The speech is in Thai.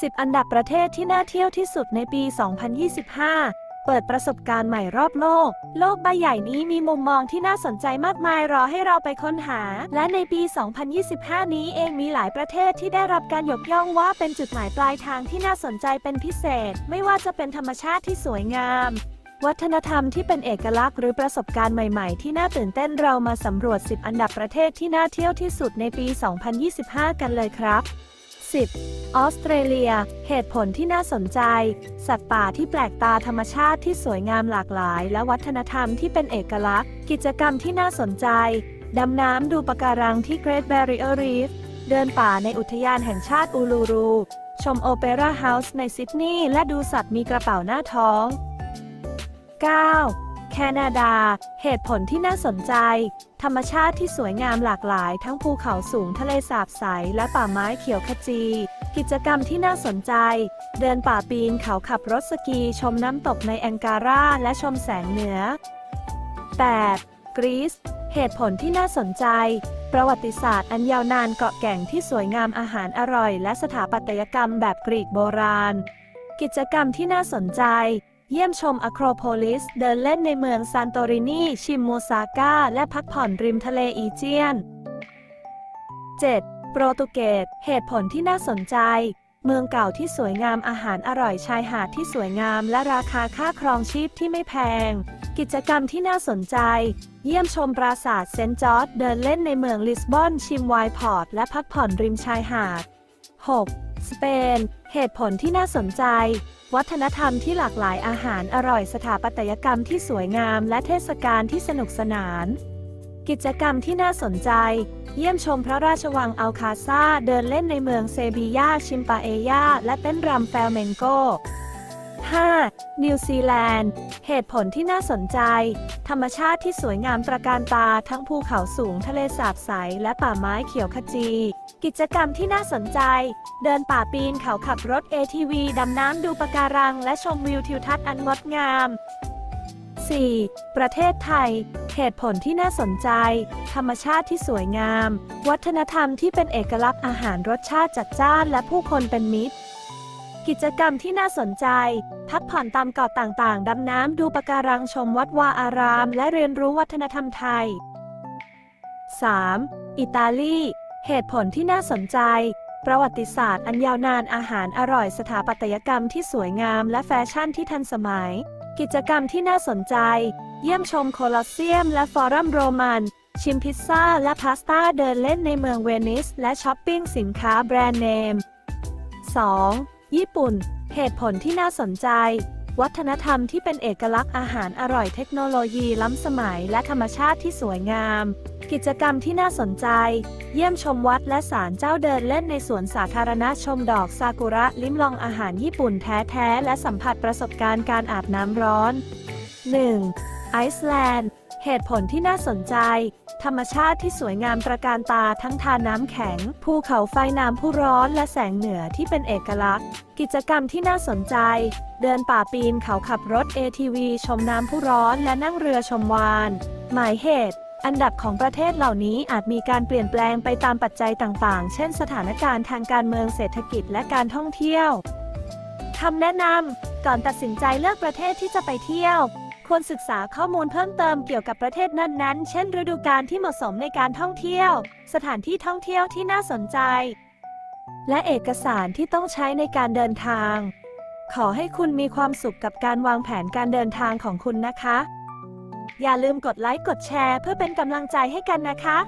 10 อันดับประเทศที่น่าเที่ยวที่สุดในปี 2025 เปิดประสบการณ์ใหม่รอบโลก โลกใบใหญ่นี้มีมุมมองที่น่าสนใจมากมายรอให้เราไปค้นหา และในปี 2025 นี้เองมีหลายประเทศที่ได้รับการยกย่องว่าเป็นจุดหมายปลายทางที่น่าสนใจเป็นพิเศษ ไม่ว่าจะเป็นธรรมชาติที่สวยงามวัฒนธรรมที่เป็นเอกลักษณ์หรือประสบการณ์ใหม่ๆ ที่น่าตื่นเต้นเรามาสำรวจ 10 อันดับประเทศที่น่าเที่ยวที่สุดในปี 2025 กันเลยครับ 10. ออสเตรเลีย เหตุผลที่น่าสนใจ สัตว์ป่าที่แปลกตาธรรมชาติที่สวยงามหลากหลาย และวัฒนธรรมที่เป็นเอกลักษณ์ กิจกรรมที่น่าสนใจ ดำน้ำดูปะการังที่ Great Barrier Reef เดินป่าในอุทยานแห่งชาติอูลูรู ชมโอเปร่าเฮาส์ในซิดนีย์และดูสัตว์มีกระเป๋าหน้าท้อง 9. แคนาดา เหตุผลที่น่าสนใจ ธรรมชาติที่สวยงามหลากหลาย ทั้งภูเขาสูงทะเลสาบใส และป่าไม้เขียวขจี กิจกรรมที่น่าสนใจ เดินป่าปีนเขาขับรถสกีชมน้ำตกในแองการาและชมแสงเหนือ 8. กรีซเหตุผลที่น่าสนใจ ประวัติศาสตร์อันยาวนานเกาะแก่งที่สวยงามอาหารอร่อย และสถาปัตยกรรมแบบกรีกโบราณ กิจกรรมที่น่าสนใจ เยี่ยมชมอะโครโพลิส เดินเล่นในเมืองซานโตรินี ชิมโมซาก้า และพักผ่อนริมทะเลอีเจียน 7. โปรตุเกส เหตุผลที่น่าสนใจ เมืองเก่าที่สวยงามอาหารอร่อยชายหาดที่สวยงามและราคาค่าครองชีพที่ไม่แพง กิจกรรมที่น่าสนใจ เยี่ยมชมปราสาทเซนต์จอร์จเดินเล่นในเมืองลิสบอนชิมไวน์พอร์ตและพักผ่อนริมชายหาด 6. สเปน เหตุผลที่น่าสนใจ วัฒนธรรมที่หลากหลายอาหารอร่อยสถาปัตยกรรมที่สวยงามและเทศกาลที่สนุกสนาน กิจกรรมที่น่าสนใจ เยี่ยมชมพระราชวังอัลคาซาเดินเล่นในเมืองเซบียาชิมปาเอยาและเต้นรำแฟลเมงโก 5. นิวซีแลนด์ เหตุผลที่น่าสนใจ ธรรมชาติที่สวยงามตระการตาทั้งภูเขาสูงทะเลสาบใส และป่าไม้เขียวขจี กิจกรรมที่น่าสนใจ เดินป่าปีนเขาขับรถ ATV ดำน้ำดูปะการัง และชมวิวทิวทัศน์อันงดงาม 4. ประเทศไทย เหตุผลที่น่าสนใจ ธรรมชาติที่สวยงาม วัฒนธรรมที่เป็นเอกลักษณ์อาหารรสชาติจัดจ้านและผู้คนเป็นมิตร กิจกรรมที่น่าสนใจ พักผ่อนตามเกาะต่างๆ ดำน้ำดูปะการังชมวัดวาอาราม และเรียนรู้วัฒนธรรมไทย 3. อิตาลี เหตุผลที่น่าสนใจ ประวัติศาสตร์อันยาวนานอาหารอร่อยสถาปัตยกรรมที่สวยงามและแฟชั่นที่ทันสมัย กิจกรรมที่น่าสนใจ เยี่ยมชมโคลอสเซียมและฟอรัมโรมันชิมพิซซ่าและพาสต้าเดินเล่นในเมืองเวนิส และช้อปปิ้งสินค้าแบรนด์เนม 2. ญี่ปุ่น เหตุผลที่น่าสนใจ วัฒนธรรมที่เป็นเอกลักษณ์อาหารอร่อยเทคโนโลยีล้ำสมัยและธรรมชาติที่สวยงาม กิจกรรมที่น่าสนใจ เยี่ยมชมวัดและศาลเจ้าเดินเล่นในสวนสาธารณะชมดอกซากุระลิ้มลองอาหารญี่ปุ่นแท้ๆและสัมผัสประสบการณ์การอาบน้ำร้อน 1. ไอซ์แลนด์ เหตุผลที่น่าสนใจ ธรรมชาติที่สวยงามตระการตาทั้งทาน้ำแข็ง ภูเขาไฟน้ำผู้ร้อนและแสงเหนือที่เป็นเอกลักษณ์ กิจกรรมที่น่าสนใจ เดินป่าปีนเขาขับรถ ATV ชมน้ำผู้ร้อนและนั่งเรือชมวาน หมายเหตุอันดับของประเทศเหล่านี้อาจมีการเปลี่ยนแปลงไปตามปัจจัยต่างๆ เช่นสถานการณ์ทางการเมืองเศรษฐกิจและการท่องเที่ยว คำแนะนำ ก่อนตัดสินใจเลือกประเทศที่จะไปเที่ยว ควรศึกษาข้อมูลเพิ่มเติมเกี่ยวกับประเทศนั้นๆ เช่น ฤดูกาลที่เหมาะสมในการท่องเที่ยว สถานที่ท่องเที่ยวที่น่าสนใจ และเอกสารที่ต้องใช้ในการเดินทาง ขอให้คุณมีความสุขกับการวางแผนการเดินทางของคุณนะคะ อย่าลืมกดไลค์กดแชร์ เพื่อเป็นกำลังใจให้กันนะคะ